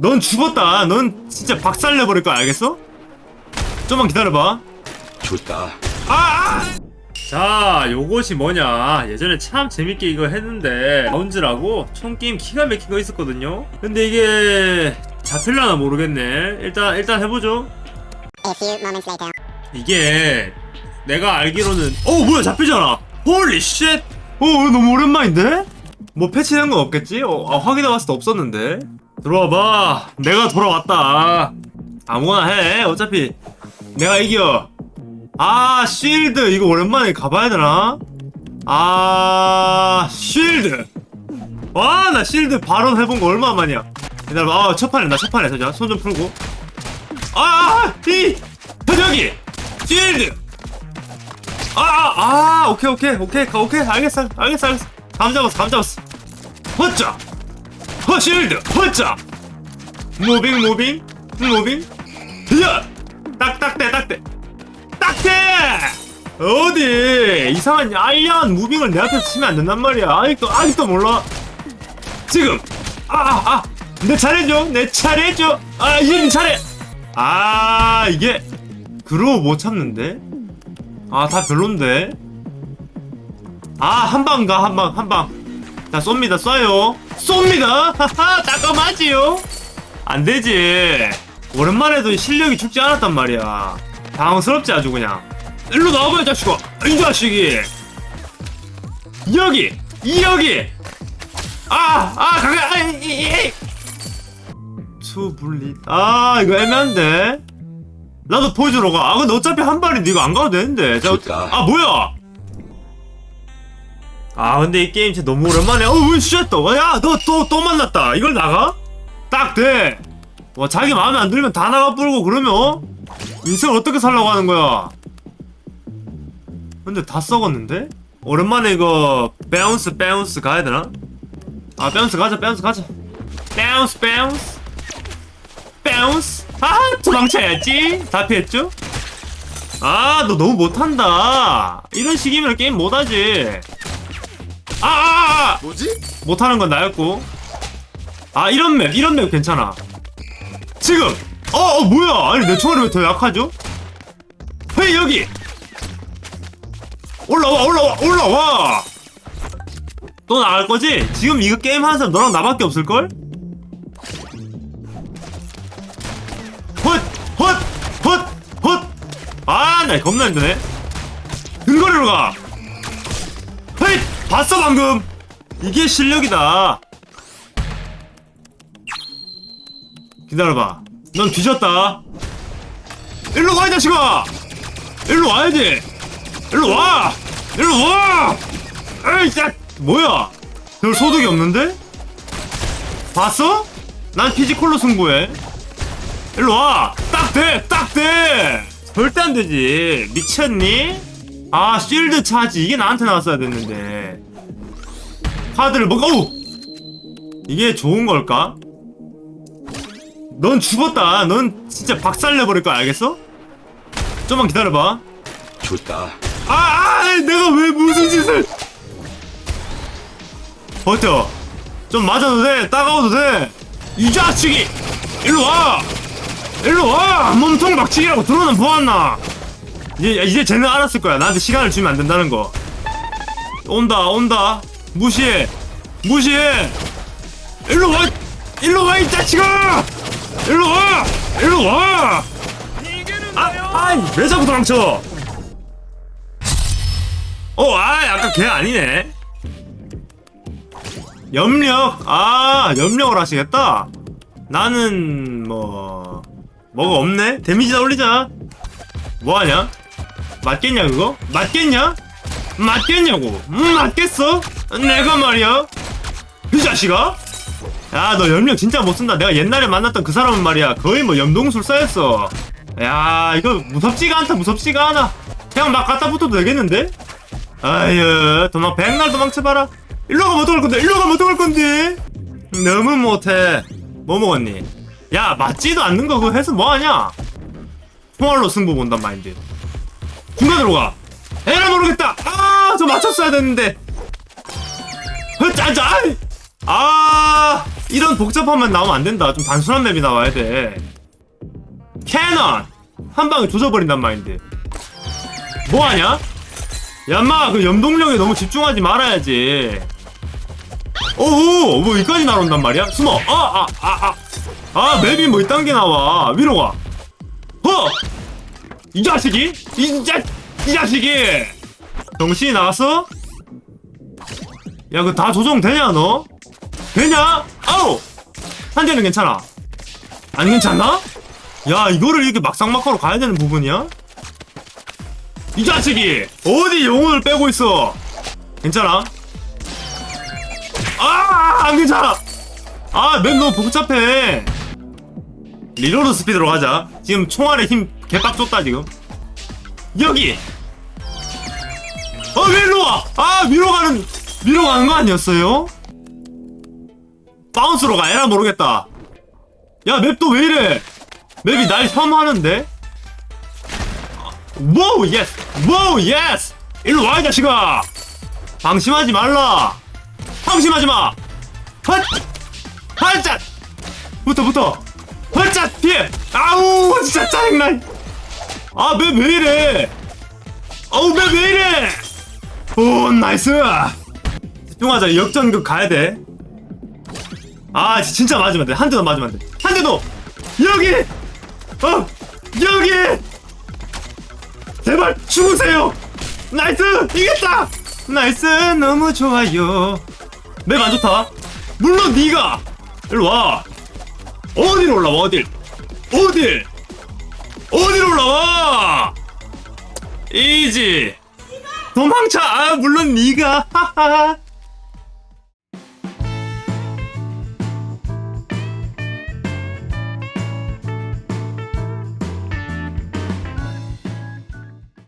넌 죽었다. 넌 진짜 박살내 버릴 거야, 알겠어? 좀만 기다려봐. 좋다. 아! 아! 자, 요것이 뭐냐. 예전에 참 재밌게 이거 했는데, 라운즈라고 총게임 기가 막힌 거 있었거든요? 근데 이게, 잡힐려나 모르겠네. 일단, 일단 해보죠. A few moments later. 이게, 내가 알기로는, 어, 뭐야, 잡히잖아! 홀리 쉣! 어, 너무 오랜만인데? 뭐 패치된 건 없겠지? 어, 아, 확인해 봤을 때 없었는데. 들어와봐. 내가 돌아왔다. 아무거나 해. 어차피, 내가 이겨. 아, 쉴드. 이거 오랜만에 가봐야 되나? 아, 쉴드. 와, 나 쉴드 바로 해본 거 얼마 만이야. 기다려봐. 아, 첫 판에, 나 첫 판에. 자, 손 좀 풀고. 아, 아, 이! 저기! 쉴드! 아, 아, 아, 오케이, 오케이, 오케이, 가, 오케이, 알겠어, 알겠어, 알겠어. 감 잡았어, 감 잡았어. 허짜! 허, 쉴드! 허짜! 무빙, 무빙, 무빙. 야! 딱딱대, 딱대. 딱대! 어디? 이상한 알리안 무빙을 내 앞에서 치면 안 된단 말이야. 아직도, 아직도 몰라. 지금! 아, 아, 아! 내 차례죠? 내 차례죠? 아, 이제 네 차례! 아, 이게, 그러고 못 참는데? 아, 다 별론데? 아, 한 방 가, 한 방, 한 방. 자, 쏩니다, 쏴요. 쏩니다! 하하, 따끔하지요? 안 되지. 오랜만에도 실력이 죽지 않았단 말이야. 당황스럽지, 아주 그냥. 일로 나와봐, 이 자식아! 이 자식이! 여기! 여기! 아! 아, 가가! 아, 이, 이, 이. 투블릿. 아, 이거 애매한데? 나도 보여주러 가. 아, 근데 어차피 한 발인데 이거 안 가도 되는데. 자. 아, 뭐야? 아, 근데 이 게임 진짜 너무 오랜만에. 어, 왜 쉣다. 야, 너 또, 또 만났다. 이걸 나가? 딱 돼. 와, 자기 마음에 안 들면 다 나가 뿌리고 그러면, 어? 인생을 어떻게 살라고 하는 거야? 근데 다 썩었는데? 오랜만에 이거, 바운스, 바운스 가야 되나? 아, 바운스 가자, 바운스 가자. 바운스, 바운스. 바운스. 아, 도망쳐야지. 다 피했죠? 아, 너 너무 못한다. 이런 식이면 게임 못하지. 아, 아, 아, 아! 뭐지? 못하는 건 나였고. 아, 이런 맵, 이런 맵 괜찮아. 지금! 어, 어, 뭐야! 아니, 내 총알이 왜 더 약하죠? 헤이, 여기! 올라와, 올라와, 올라와! 또 나갈 거지? 지금 이거 게임 하는 사람 너랑 나밖에 없을걸? 헛! 헛! 헛! 헛! 아, 나 겁나 힘드네. 근거리로 가! 봤어, 방금! 이게 실력이다. 기다려봐. 넌 뒤졌다. 일로 와, 이 자식아! 일로 와야지! 일로 와! 일로 와! 에이, 자, 뭐야? 별 소득이 없는데? 봤어? 난 피지컬로 승부해. 일로 와! 딱 돼! 딱 돼! 절대 안 되지. 미쳤니? 아, 실드 차지. 이게 나한테 나왔어야 됐는데. 카드를 먹어. 오! 이게 좋은 걸까? 넌 죽었다. 넌 진짜 박살내버릴 거야, 알겠어? 좀만 기다려봐. 좋다. 아, 아, 내가 왜 무슨 짓을? 버텨. 좀 맞아도 돼. 따가워도 돼. 이 자식이! 일로 와! 일로 와! 몸통 박치기라고 들어는 보았나? 이제, 이제 쟤는 알았을 거야. 나한테 시간을 주면 안 된다는 거. 온다, 온다. 무시해. 무시해. 일로 와! 일로 와, 이 자식아! 일로 와! 일로 와! 아, 아이, 왜 자꾸 도망쳐? 어, 아, 아까 걔 아니네. 염력, 아, 염력을 하시겠다. 나는 뭐 뭐가 없네. 데미지나 올리자. 뭐 하냐? 맞겠냐 그거? 맞겠냐? 맞겠냐고? 음, 맞겠어? 내가 말이야. 이 자식아? 야, 너 염력 진짜 못 쓴다. 내가 옛날에 만났던 그 사람은 말이야. 거의 뭐 염동술사였어. 야, 이거 무섭지가 않다. 무섭지가 않아. 그냥 막 갖다 붙어도 되겠는데? 아유, 도망 백날 도망쳐봐라. 일로 가면 어떡할 건데? 일로 가면 어떡할 건데? 너무 못해. 뭐 먹었니? 야, 맞지도 않는 거 그거 해서 뭐하냐? 총알로 승부 본단 마인드. 중간으로 가. 에라 모르겠다. 아, 저 맞췄어야 됐는데. 흐짜자. 아, 이런 복잡함만 나오면 안 된다. 좀 단순한 맵이 나와야 돼. 캐논! 한 방에 조져버린단 말인데. 뭐 하냐? 야마, 그 염동력에 너무 집중하지 말아야지. 오오! 뭐 여기까지 날아온단 말이야? 숨어! 아, 아, 아, 아. 아, 맵이 뭐 이딴 게 나와. 위로 가. 허! 이 자식이? 이 자, 이 자식이! 정신이 나갔어? 야, 그 다 조정되냐, 너? 되냐? 아우! 한 대는 괜찮아. 안 괜찮나? 야, 이거를 이렇게 막상막하로 가야 되는 부분이야? 이 자식이! 어디 영혼을 빼고 있어? 괜찮아? 아, 안 괜찮아! 아, 맵 너무 복잡해! 리로드 스피드로 가자. 지금 총알에 힘 개빡 줬다, 지금. 여기! 어, 왜 일로 와? 아, 위로 가는, 위로 가는 거 아니었어요? 바운스로 가야나 모르겠다. 야, 맵또왜 이래? 맵이 날 혐하는데? 와우, 예스! 와우, 예스! 일로 와, 이 자식아! 방심하지 말라! 방심하지 마! 헛! 헛짝! 붙어, 붙어! 헛짝! 피해! 아우, 진짜 짜증나! 아, 맵 왜 이래? 어우, 맵 왜 이래? 오, 나이스! 집중하자, 역전극 가야 돼. 아 지- 진짜 맞으면 돼. 한 대도 맞으면 안 돼. 한 대도 여기 어 여기 제발 죽으세요. 나이스 이겼다. 나이스 너무 좋아요. 맵 안 좋다. 물론 네가 일로 와. 어디로 올라와 어딜 어딜 어디로 올라와? 이지. 도망쳐. 아 물론 네가